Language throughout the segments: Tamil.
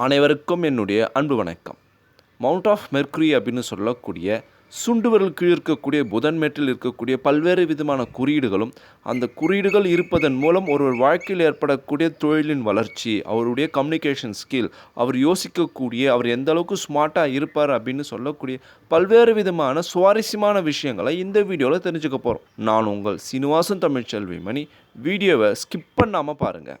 அனைவருக்கும் என்னுடைய அன்பு வணக்கம். மவுண்ட் ஆஃப் மெர்க்குரி அப்படின்னு சொல்லக்கூடிய சுண்டுவரல் கீழ் இருக்கக்கூடிய புதன்மேட்டில் இருக்கக்கூடிய பல்வேறு விதமான குறியீடுகளும் அந்த குறியீடுகள் இருப்பதன் மூலம் ஒருவர் வாழ்க்கையில் ஏற்படக்கூடிய தொழிலின் வளர்ச்சி அவருடைய கம்யூனிகேஷன் ஸ்கில் அவர் யோசிக்கக்கூடிய அவர் எந்த அளவுக்கு ஸ்மார்ட்டாக இருப்பார் அப்படின்னு சொல்லக்கூடிய பல்வேறு விதமான சுவாரஸ்யமான விஷயங்களை இந்த வீடியோவில் தெரிஞ்சுக்க போகிறோம் நான் உங்கள் சீனிவாசன் தமிழ்ச்செல்வி மணி வீடியோவை ஸ்கிப் பண்ணாமல் பாருங்கள்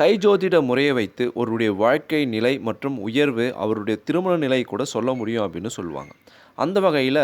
கை ஜோதிட முறையை வைத்து ஒருவருடைய வாழ்க்கை நிலை மற்றும் உயர்வு அவருடைய திருமண நிலை கூட சொல்ல முடியும் அப்படின்னு சொல்லுவாங்க. அந்த வகையில்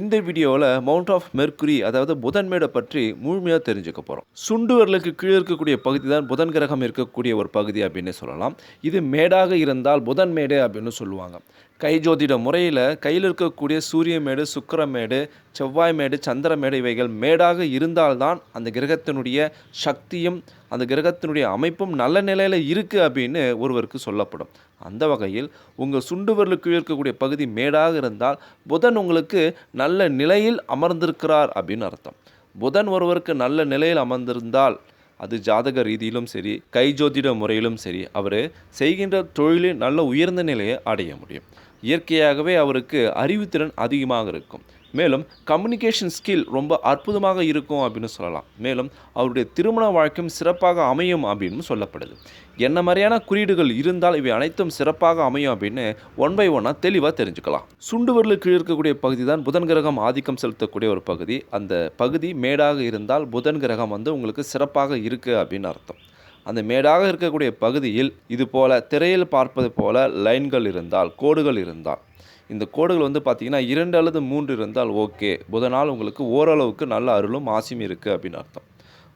இந்த வீடியோவில் மவுண்ட் ஆஃப் மெர்க்குரி அதாவது புதன்மேடை பற்றி முழுமையாக தெரிஞ்சுக்க போகிறோம் சுண்டு விரலுக்கு கீழே இருக்கக்கூடிய பகுதி தான் புதன் கிரகம் இருக்கக்கூடிய ஒரு பகுதி அப்படின்னு சொல்லலாம். இது மேடாக இருந்தால் புதன் மேடை அப்படின்னு சொல்லுவாங்க. கை ஜோதிட முறையில் கையில் இருக்கக்கூடிய சூரிய மேடு சுக்கிரமேடு செவ்வாய் மேடு சந்திரமேடு இவைகள் மேடாக இருந்தால்தான் அந்த கிரகத்தினுடைய சக்தியும் அந்த கிரகத்தினுடைய அமைப்பும் நல்ல நிலையில் இருக்குது அப்படின்னு ஒருவருக்கு சொல்லப்படும். அந்த வகையில் உங்கள் சுண்டு விரலுக்கு இருக்கக்கூடிய பகுதி மேடாக இருந்தால் புதன் உங்களுக்கு நல்ல நிலையில் அமர்ந்திருக்கிறார் அப்படின்னு அர்த்தம். புதன் ஒருவருக்கு நல்ல நிலையில் அமர்ந்திருந்தால் அது ஜாதக ரீதியிலும் சரி கை ஜோதிட முறையிலும் சரி அவர் செய்கின்ற தொழிலில் நல்ல உயர்ந்த நிலையை அடைய முடியும். இயற்கையாகவே அவருக்கு அறிவுத்திறன் அதிகமாக இருக்கும். மேலும் கம்யூனிகேஷன் ஸ்கில் ரொம்ப அற்புதமாக இருக்கும் அப்படின்னு சொல்லலாம். மேலும் அவருடைய திருமண வாழ்க்கையும் சிறப்பாக அமையும் அப்படின்னு சொல்லப்படுது. என்ன மாதிரியான குறியீடுகள் இருந்தால் இவை அனைத்தும் சிறப்பாக அமையும் அப்படின்னு ஒன் பை ஒன்னாக தெளிவாக தெரிஞ்சுக்கலாம். சுண்டு விரலுக்கு கீழ் இருக்கக்கூடிய பகுதி தான் புதன் கிரகம் ஆதிக்கம் செலுத்தக்கூடிய ஒரு பகுதி. அந்த பகுதி மேடாக இருந்தால் புதன் கிரகம் வந்து உங்களுக்கு சிறப்பாக இருக்குது அப்படின்னு அர்த்தம். அந்த மேடாக இருக்கக்கூடிய பகுதியில் இது போல் திரையில் பார்ப்பது போல லைன்கள் இருந்தால் கோடுகள் இருந்தால். இந்த கோடுகள் வந்து பார்த்திங்கன்னா இரண்டு அல்லது மூன்று இருந்தால் ஓகே. புதனால் உங்களுக்கு ஓரளவுக்கு நல்ல அருளும் ஆசையும் இருக்குது அப்படின்னு அர்த்தம்.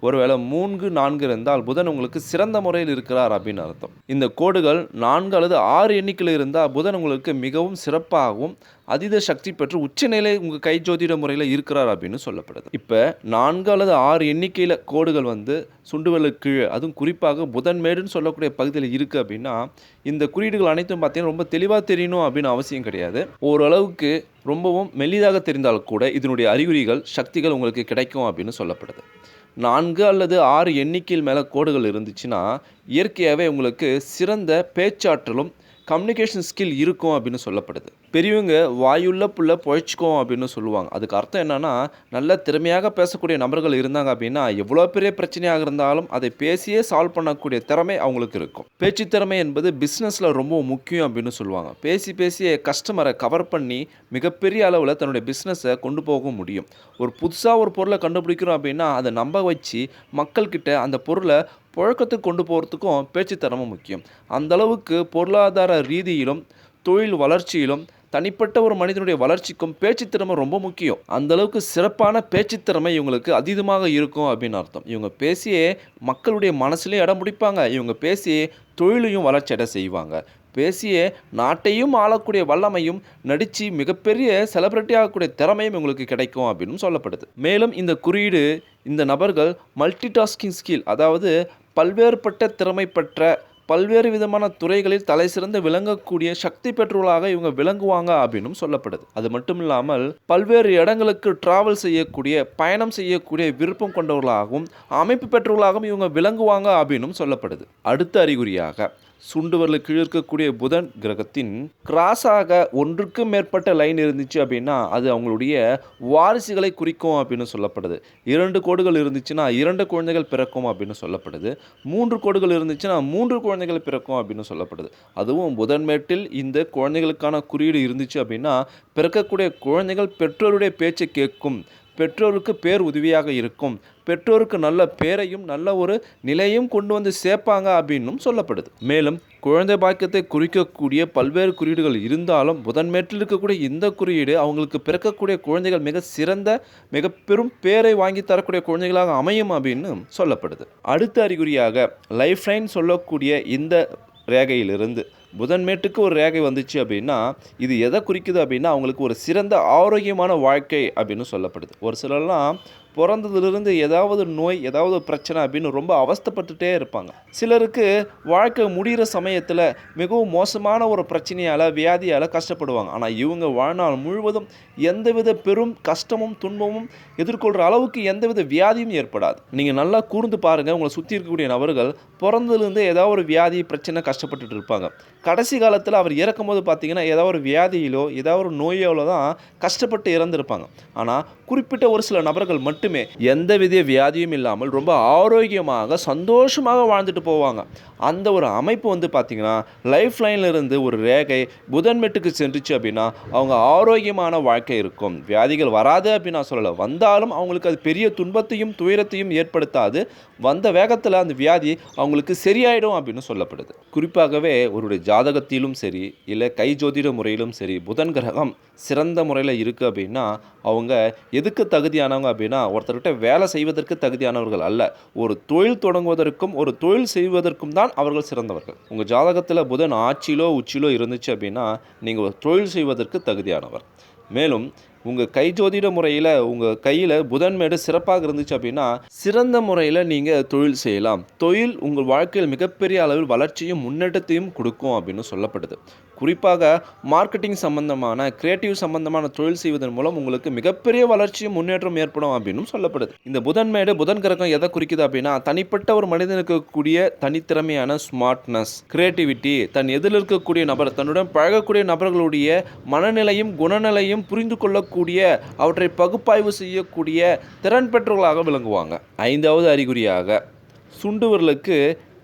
ஒருவேளை மூன்று நான்கு இருந்தால் புதன் உங்களுக்கு சிறந்த முறையில் இருக்கிறார் அப்படின்னு அர்த்தம். இந்த கோடுகள் நான்கு அல்லது ஆறு எண்ணிக்கையில் இருந்தால் புதன் உங்களுக்கு மிகவும் சிறப்பாகவும் அதீத சக்தி பெற்று உச்சநிலை உங்கள் கை ஜோதிட முறையில் இருக்கிறார் அப்படின்னு சொல்லப்படுது. இப்போ நான்கு அல்லது ஆறு எண்ணிக்கையில் கோடுகள் வந்து சுண்டுவலுக்கு கீழே அதுவும் குறிப்பாக புதன்மேடுன்னு சொல்லக்கூடிய பகுதியில் இருக்குது அப்படின்னா இந்த குறியீடுகள் அனைத்தும் பார்த்தீங்கன்னா ரொம்ப தெளிவாக தெரியணும் அப்படின்னு அவசியம் கிடையாது. ஓரளவுக்கு ரொம்பவும் மெல்லிதாக தெரிந்தால் கூட இதனுடைய அறிகுறிகள் சக்திகள் உங்களுக்கு கிடைக்கும் அப்படின்னு சொல்லப்படுது. நான்கு அல்லது ஆறு எண்ணிக்கையில் மேலே கோடுகள் இருந்துச்சுன்னா இயற்கையாகவே உங்களுக்கு சிறந்த பேச்சாற்றலும் கம்யூனிகேஷன் ஸ்கில் இருக்கும் அப்படின்னு சொல்லப்படுது. பெரியவங்க வாயுள்ள புள்ள பொழைச்சிக்கும் அப்படின்னு சொல்லுவாங்க. அதுக்கு அர்த்தம் என்னென்னா நல்ல திறமையாக பேசக்கூடிய நபர்கள் இருந்தாங்க அப்படின்னா எவ்வளோ பெரிய பிரச்சனையாக இருந்தாலும் அதை பேசியே சால்வ் பண்ணக்கூடிய திறமை அவங்களுக்கு இருக்கும். பேச்சு திறமை என்பது பிஸ்னஸில் ரொம்ப முக்கியம் அப்படின்னு சொல்லுவாங்க. பேசி பேசிய கஸ்டமரை கவர் பண்ணி மிகப்பெரிய அளவில் தன்னுடைய பிஸ்னஸை கொண்டு போக முடியும். ஒரு புதுசாக ஒரு பொருளை கண்டுபிடிக்கிறோம் அப்படின்னா அதை நம்ப வச்சு மக்கள்கிட்ட அந்த பொருளை புழக்கத்துக்கு கொண்டு போகிறதுக்கும் பேச்சு திறமை முக்கியம். அந்த அளவுக்கு பொருளாதார ரீதியிலும் தொழில் வளர்ச்சியிலும் தனிப்பட்ட ஒரு மனிதனுடைய வளர்ச்சிக்கும் பேச்சு திறமை ரொம்ப முக்கியம். அந்த அளவுக்கு சிறப்பான பேச்சு திறமை இவங்களுக்கு அதீதமாக இருக்கும் அப்படின்னு அர்த்தம். இவங்க பேசியே மக்களுடைய மனசுலேயும் இடம் பிடிப்பாங்க. இவங்க பேசியே தொழிலையும் வளர்ச்சி அடை செய்வாங்க. பேசியே நாட்டையும் ஆளக்கூடிய வல்லமையும் நடித்து மிகப்பெரிய செலிபிரிட்டி ஆகக்கூடிய திறமையும் இவங்களுக்கு கிடைக்கும் அப்படின்னு சொல்லப்படுது. மேலும் இந்த குறியீடு இந்த நபர்கள் மல்டி டாஸ்கிங் ஸ்கில் அதாவது பல்வேறுபட்ட திறமை பெற்ற பல்வேறு விதமான துறைகளில் தலை சிறந்து விளங்கக்கூடிய சக்தி பெற்றவர்களாக இவங்க விளங்குவாங்க அப்படின்னும் சொல்லப்படுது. அது மட்டும் இல்லாமல் பல்வேறு இடங்களுக்கு டிராவல் செய்யக்கூடிய பயணம் செய்யக்கூடிய விருப்பம் கொண்டவர்களாகவும் அமைப்பு பெற்றவர்களாகவும் இவங்க விளங்குவாங்க அப்படின்னும் சொல்லப்படுது. அடுத்த அறிகுறியாக சுண்டுவரில் கீழே இருக்கக்கூடிய புதன் கிரகத்தின் கிராஸாக ஒன்றுக்கு மேற்பட்ட லைன் இருந்துச்சு அப்படின்னா அது அவங்களுடைய வாரிசுகளை குறிக்கும் அப்படின்னு சொல்லப்படுது. இரண்டு கோடுகள் இருந்துச்சுன்னா இரண்டு குழந்தைகள் பிறக்கும் அப்படின்னு சொல்லப்படுது. மூன்று கோடுகள் இருந்துச்சுன்னா மூன்று குழந்தைகள் பிறக்கும் அப்படின்னு சொல்லப்படுது. அதுவும் புதன்மேட்டில் இந்த குழந்தைகளுக்கான குறியீடு இருந்துச்சு அப்படின்னா பிறக்கக்கூடிய குழந்தைகள் பெற்றோருடைய பேச்சை கேட்கும். பெற்றோருக்கு பேர் உதவியாக இருக்கும். பெற்றோருக்கு நல்ல பேரையும் நல்ல ஒரு நிலையும் கொண்டு வந்து சேர்ப்பாங்க அப்படின்னும் சொல்லப்படுது. மேலும் குழந்தை பாக்கியத்தை குறிக்கக்கூடிய பல்வேறு குறியீடுகள் இருந்தாலும் முதன்மேட்டில் இருக்கக்கூடிய இந்த குறியீடு அவங்களுக்கு பிறக்கக்கூடிய குழந்தைகள் மிக சிறந்த மிக பெரும் பேரை வாங்கி தரக்கூடிய குழந்தைகளாக அமையும் அப்படின்னு சொல்லப்படுது. அடுத்த அறிகுறியாக லைஃப் லைன் சொல்லக்கூடிய இந்த ரேகையிலிருந்து புதன்மேட்டுக்கு ஒரு ரேகை வந்துச்சு அப்படின்னா இது எதை குறிக்குது அப்படின்னா அவங்களுக்கு ஒரு சிறந்த ஆரோக்கியமான வாழ்க்கை அப்படின்னு சொல்லப்படுது. ஒரு சிலர்லாம் பிறந்ததுலேருந்து ஏதாவது நோய் ஏதாவது பிரச்சனை அப்படின்னு ரொம்ப அவஸ்தப்பட்டுட்டே இருப்பாங்க. சிலருக்கு வாழ்க்கை முடிகிற சமயத்தில் மிகவும் மோசமான ஒரு பிரச்சனையால் வியாதியால் கஷ்டப்படுவாங்க. ஆனால் இவங்க வாழ்நாள் முழுவதும் எந்தவித பெரும் கஷ்டமும் துன்பமும் எதிர்கொள்கிற அளவுக்கு எந்தவித வியாதியும் ஏற்படாது. நீங்கள் நல்லா கூர்ந்து பாருங்கள் உங்களை சுற்றி இருக்கக்கூடிய நபர்கள் பிறந்ததுலேருந்து ஏதாவது ஒரு வியாதி பிரச்சனை கஷ்டப்பட்டுட்டு இருப்பாங்க. கடைசி காலத்தில் அவர் இறக்கும் போது பார்த்தீங்கன்னா ஏதாவது ஒரு வியாதியிலோ ஏதாவது ஒரு நோயாலோ தான் கஷ்டப்பட்டு இறந்துருப்பாங்க. ஆனால் குறிப்பிட்ட ஒரு சில நபர்கள் மட்டுமே எந்தவித வியாதியும் இல்லாமல் ரொம்ப ஆரோக்கியமாக சந்தோஷமாக வாழ்ந்துட்டு போவாங்க. அந்த ஒரு அமைப்பு வந்து பார்த்திங்கன்னா லைஃப் லைன்லேருந்து ஒரு ரேகை புதன்மெட்டுக்கு சென்றுச்சு அப்படின்னா அவங்க ஆரோக்கியமான வாழ்க்கை இருக்கும். வியாதிகள் வராது அப்படின்னு நான் சொல்லலை. வந்தாலும் அவங்களுக்கு அது பெரிய துன்பத்தையும் துயரத்தையும் ஏற்படுத்தாது. வந்த வேகத்தில் அந்த வியாதி அவங்களுக்கு சரியாயிடும் அப்படின்னு சொல்லப்படுது. குறிப்பாகவே ஒருடைய ஜாதகத்திலும் சரி இல்லை கை ஜோதிட முறையிலும் சரி புதன் கிரகம் சிறந்த முறையில் இருக்குது அப்படின்னா அவங்க எதுக்கு தகுதியானவங்க அப்படின்னா ஒருத்தர்கிட்ட வேலை செய்வதற்கு தகுதியானவர்கள் அல்ல. ஒரு தொழில் தொடங்குவதற்கும் ஒரு தொழில் செய்வதற்கும் தான் அவர்கள் சிறந்தவர்கள். உங்கள் ஜாதகத்தில் புதன் ஆட்சியிலோ உச்சியிலோ இருந்துச்சு அப்படின்னா நீங்கள் ஒரு தொழில் செய்வதற்கு தகுதியானவர். மேலும் உங்கள் கை ஜோதிட முறையில் உங்கள் கையில் புதன்மேடு சிறப்பாக இருந்துச்சு அப்படின்னா சிறந்த முறையில் நீங்கள் தொழில் செய்யலாம். தொழில் உங்கள் வாழ்க்கையில் மிகப்பெரிய அளவில் வளர்ச்சியும் முன்னேற்றத்தையும் கொடுக்கும் அப்படின்னு சொல்லப்படுது. குறிப்பாக மார்க்கெட்டிங் சம்பந்தமான கிரியேட்டிவ் சம்பந்தமான தொழில் செய்வதன் மூலம் உங்களுக்கு மிகப்பெரிய வளர்ச்சியும் முன்னேற்றம் ஏற்படும் அப்படின்னும் சொல்லப்படுது. இந்த புதன்மேடு புதன் கிரகம் எதை குறிக்குது அப்படின்னா தனிப்பட்ட ஒரு மனிதனுக்கு இருக்கக்கூடிய தனித்திறமையான ஸ்மார்ட்னஸ் கிரியேட்டிவிட்டி தன் எதில் இருக்கக்கூடிய நபர் தன்னுடன் பழகக்கூடிய நபர்களுடைய மனநிலையும் குணநிலையும் புரிந்து கொள்ளக்கூடிய அவற்றை பகுப்பாய்வு செய்யக்கூடிய திறன் பெற்றவர்களாக விளங்குவாங்க. ஐந்தாவது அறிகுறியாக சுண்டுவர்களுக்கு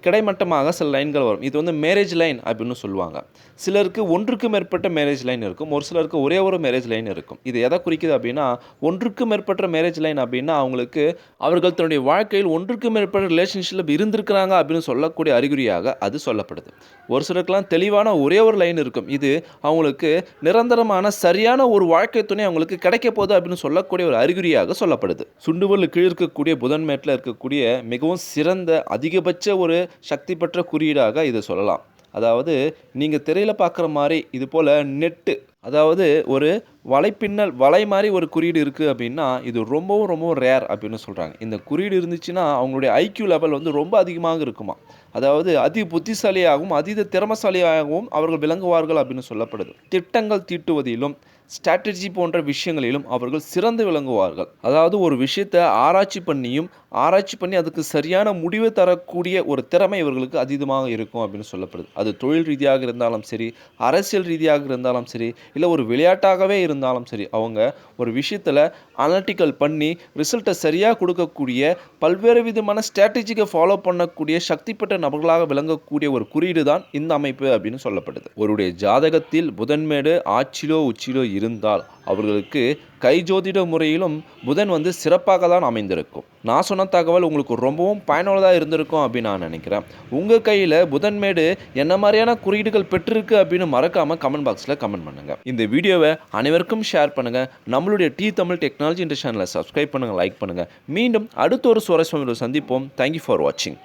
கிடைமட்டமாக சில லைன்கள் வரும். இது வந்து மேரேஜ் லைன் அப்படின்னு சொல்லுவாங்க. சிலருக்கு ஒன்றுக்கு மேற்பட்ட மேரேஜ் லைன் இருக்கும். ஒரு சிலருக்கு ஒரே ஒரு மேரேஜ் லைன் இருக்கும். இது எதை குறிக்குது அப்படின்னா ஒன்றுக்கு மேற்பட்ட மேரேஜ் லைன் அப்படின்னா அவங்களுக்கு அவர்கள் தன்னுடைய வாழ்க்கையில் ஒன்றுக்கு மேற்பட்ட ரிலேஷன்ஷிப்பில் இருந்திருக்கிறாங்க அப்படின்னு சொல்லக்கூடிய அறிகுறியாக அது சொல்லப்படுது. ஒரு சிலருக்குலாம் தெளிவான ஒரே ஒரு லைன் இருக்கும். இது அவங்களுக்கு நிரந்தரமான சரியான ஒரு வாழ்க்கை துணை அவங்களுக்கு கிடைக்க போகுது அப்படின்னு சொல்லக்கூடிய ஒரு அறிகுறியாக சொல்லப்படுது. சுண்டுவல் கீழ் இருக்கக்கூடிய புதன்மேட்டில் இருக்கக்கூடிய மிகவும் சிறந்த அதிகபட்ச ஒரு சக்தி பெற்ற குறியீடாக இதை சொல்லலாம். அதாவது நீங்கள் திரையில் பார்க்குற மாதிரி இது போல் நெட்டு அதாவது ஒரு வலைப்பின்னல் வலை மாதிரி ஒரு குறியீடு இருக்குது அப்படின்னா இது ரொம்பவும் ரொம்பவும் ரேர் அப்படின்னு சொல்கிறாங்க இந்த குறியீடு இருந்துச்சுன்னா அவங்களுடைய ஐக்யூ லெவல் வந்து ரொம்ப அதிகமாக இருக்குமா? அதாவது அதி புத்திசாலியாகவும் அதீத திறமசாலியாகவும் அவர்கள் விளங்குவார்கள் அப்படின்னு சொல்லப்படுது. திட்டங்கள் தீட்டுவதிலும் ஸ்ட்ராட்டஜி போன்ற விஷயங்களிலும் அவர்கள் சிறந்து விளங்குவார்கள். அதாவது ஒரு விஷயத்தை ஆராய்ச்சி பண்ணியும் ஆராய்ச்சி பண்ணி அதுக்கு சரியான முடிவை தரக்கூடிய ஒரு திறமை இவர்களுக்கு அதீதமாக இருக்கும் அப்படின்னு சொல்லப்படுது. அது தொழில் ரீதியாக இருந்தாலும் சரி அரசியல் ரீதியாக இருந்தாலும் சரி இல்லை ஒரு விளையாட்டாகவே இருந்தாலும் சரி அவங்க ஒரு விஷயத்தில் அனலிட்டிக்கல் பண்ணி ரிசல்ட்டை சரியாக கொடுக்கக்கூடிய பல்வேறு விதமான ஸ்ட்ராட்டஜிக்கை ஃபாலோ பண்ணக்கூடிய சக்தி பெற்ற நபர்களாக விளங்கக்கூடிய ஒரு குறியீடு தான் இந்த அமைப்பு அப்படின்னு சொல்லப்படுது. ஒருடைய ஜாதகத்தில் புதன்மேடு ஆட்சியிலோ உச்சியிலோ இருந்தால் அவர்களுக்கு கை ஜோதிட முறையிலும் புதன் வந்து சிறப்பாக தான் அமைந்திருக்கும். நான் சொன்ன தகவல் உங்களுக்கு ரொம்பவும் பயனுள்ளதாக இருந்திருக்கும் அப்படின்னு நான் நினைக்கிறேன். உங்கள் கையில் புதன்மேடு என்ன மாதிரியான குறியீடுகள் பெற்றிருக்கு அப்படின்னு மறக்காமல் கமெண்ட் பாக்ஸில் கமெண்ட் பண்ணுங்கள் இந்த வீடியோவை அனைவருக்கும் ஷேர் பண்ணுங்கள் நம்மளுடைய டி தமிழ் டெக்னாலஜி இந்த சேனலை சப்ஸ்கிரைப் பண்ணுங்கள் லைக் பண்ணுங்கள் மீண்டும் அடுத்த ஒரு சுவாரஸ்யம் சந்திப்போம். தேங்க்யூ ஃபார் வாட்சிங்